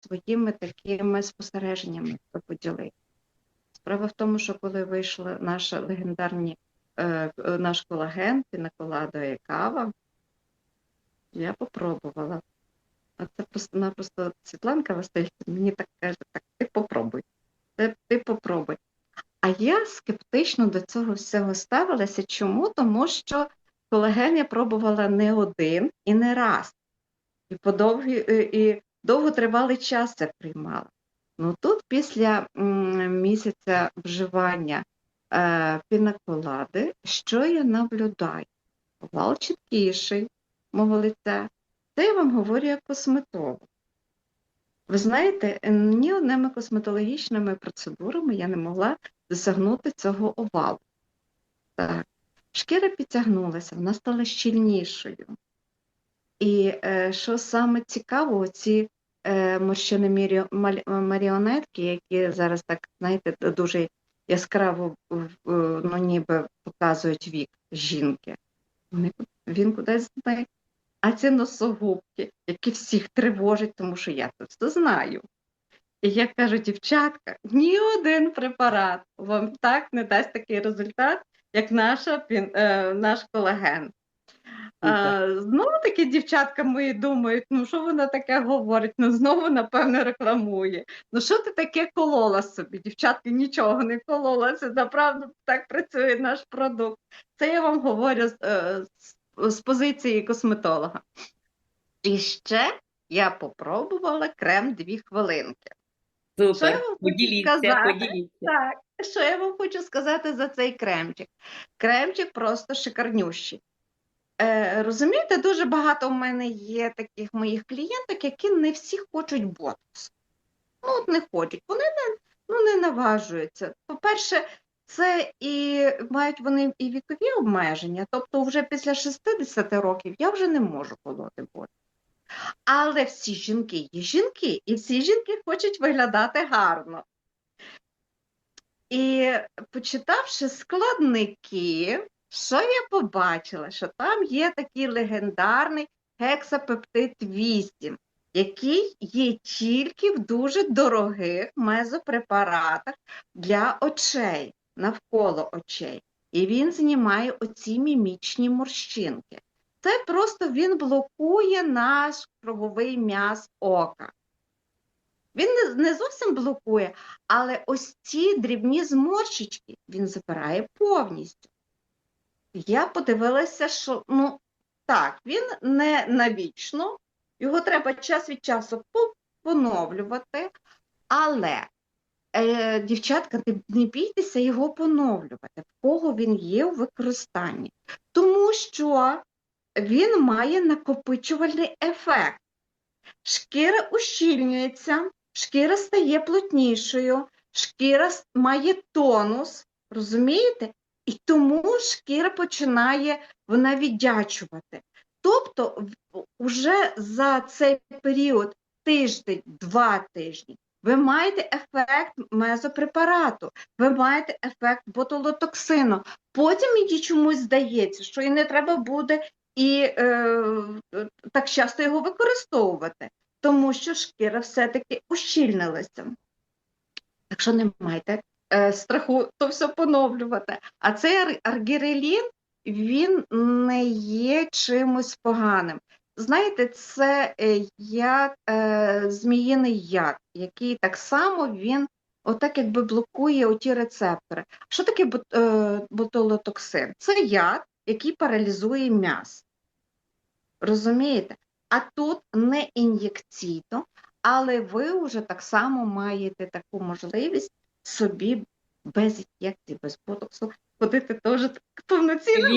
своїми такими спостереженнями поділитися. Справа в тому, що коли вийшла наша легендарні, е, е, наш колаген, пінаколадо і кава, я попробувала. А це просто-напросто Світланка Васильівна мені так каже, так, ти попробуй, ти, ти попробуй. А я скептично до цього всього ставилася. Чому? Тому що колаген я пробувала не один і не раз. І по довгий, е, і довготривалий час це приймала. Ну тут після місяця вживання е, пінаколади, що я наблюдаю? Овал чіткіший мого лиця. Це я вам говорю як косметолог. Ви знаєте, ні одними косметологічними процедурами я не могла досягнути цього овалу. Так. Шкіра підтягнулася, вона стала щільнішою. І е, що саме цікаво, ці е, морщини маріонетки, які зараз так, знаєте, дуже яскраво ну, ніби показують вік жінки, він кудись зник. А ці носогубки, які всіх тривожать, тому що я це все знаю. І я кажу, дівчатка, ні один препарат вам так не дасть такий результат, як наша, е, наш колаген. А, знову таки дівчатка мої думають, ну що вона таке говорить? Ну знову, напевно, рекламує. Ну що ти таке колола собі? Дівчатки нічого не колола, це направду так працює наш продукт. Це я вам говорю з, е, з, з позиції косметолога. І ще я попробувала крем дві хвилинки. Що я Супер. вам хочу Поділіться, сказати? поділіться. Так, що я вам хочу сказати за цей кремчик? Кремчик просто шикарнющий. Е, розумієте, дуже багато в мене є таких моїх клієнток, які не всі хочуть ботокс. Ну, от не хочуть. Вони не, ну, не наважуються. По-перше, це і мають вони і вікові обмеження, тобто вже після 60 років я вже не можу колоти ботокс. Але всі жінки є жінки, і всі жінки хочуть виглядати гарно. І почитавши складники, що я побачила? Що там є такий легендарний гексапептид 8, який є тільки в дуже дорогих мезопрепаратах для очей, навколо очей. І він знімає оці мімічні морщинки. Це просто він блокує наш крововий м'яз ока. Він не, зовсім блокує, але ось ці дрібні зморщички він забирає повністю. Я подивилася, що ну так, він не навічно, його треба час від часу поновлювати, але е, дівчатка, не, бійтеся його поновлювати, в кого він є у використанні, тому що він має накопичувальний ефект. Шкіра ущільнюється, шкіра стає плотнішою, шкіра має тонус, розумієте? І тому шкіра починає вона віддячувати. Тобто, в- уже за цей період тиждень, два тижні, ви маєте ефект мезопрепарату, ви маєте ефект ботулотоксину. Потім мені чомусь здається, що і не треба буде і е, так часто його використовувати, тому що шкіра все-таки ущільнилася. Так що не майте е, страху то все поновлювати. А цей аргірелін він не є чимось поганим. Знаєте, це е, як е, зміїний яд, який так само він отак якби блокує оті рецептори. Що таке бот- е, ботулотоксин? Це яд, який паралізує м'яз. Розумієте? А тут не ін'єкційно, але ви вже так само маєте таку можливість собі без ін'єкцій, без ботоксу ходити теж повноцінно.